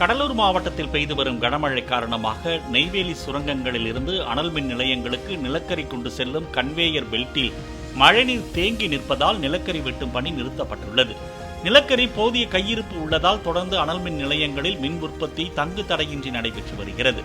கடலூர் மாவட்டத்தில் பெய்து வரும் கனமழை காரணமாக நெய்வேலி சுரங்கங்களில் இருந்து அனல் மின் நிலையங்களுக்கு நிலக்கரி கொண்டு செல்லும் கன்வேயர் பெல்ட்டில் மழைநீர் தேங்கி நிற்பதால் நிலக்கரி வெட்டும் பணி நிறுத்தப்பட்டுள்ளது. நிலக்கரி போதிய கையிருப்பு உள்ளதால் தொடர்ந்து அனல் மின் நிலையங்களில் மின் உற்பத்தி தங்கு தடையின்றி நடைபெற்று வருகிறது.